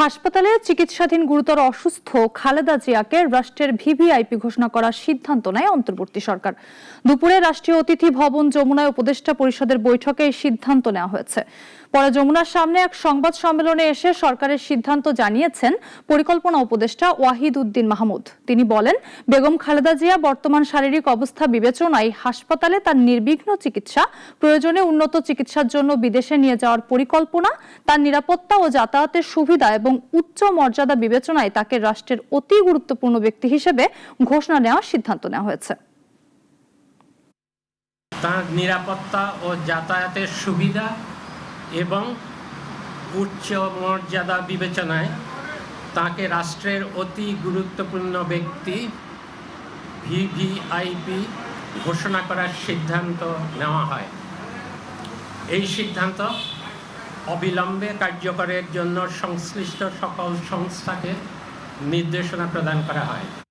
হাসপাতালে চিকিৎসাধীন গুরুতর অসুস্থ খালেদা জিয়াকে রাষ্ট্রের ভিভিআইপি ঘোষণা করার সিদ্ধান্ত নেয় অন্তর্বর্তী সরকার। দুপুরে রাষ্ট্রীয় অতিথি ভবন যমুনায় উপদেষ্টা পরিষদের বৈঠকে এই সিদ্ধান্ত নেওয়া হয়েছে। পরে যমুনার সামনে এক সংবাদ সম্মেলনে এসে সরকারের সিদ্ধান্ত জানিয়েছেন পরিকল্পনা উপদেষ্টা ওয়াহিদ উদ্দিন মাহমুদ। তিনি বলেন, বেগম খালেদা জিয়া বর্তমান শারীরিক অবস্থা বিবেচনায় হাসপাতালে তার নির্বিঘ্ন চিকিৎসা, প্রয়োজনে উন্নত চিকিৎসার জন্য বিদেশে নিয়ে যাওয়ার পরিকল্পনা, তার নিরাপত্তা ও যাতায়াতের সুবিধা এবং উচ্চ মর্যাদা বিবেচনায় তাকে রাষ্ট্রের অতি গুরুত্বপূর্ণ ব্যক্তি হিসেবে ঘোষণা নেওয়ার সিদ্ধান্ত নেওয়া হয়েছে। তার নিরাপত্তা ও যাতায়াতের সুবিধা এবং উচ্চ মর্যাদা বিবেচনায় তাকে রাষ্ট্রের অতি গুরুত্বপূর্ণ ব্যক্তি ভিভিআইপি ঘোষণা করার সিদ্ধান্ত নেওয়া হয়। এই সিদ্ধান্ত অবিলম্বে কার্যকরের জন্য সংশ্লিষ্ট সকল সংস্থাকে নির্দেশনা প্রদান করা হয়।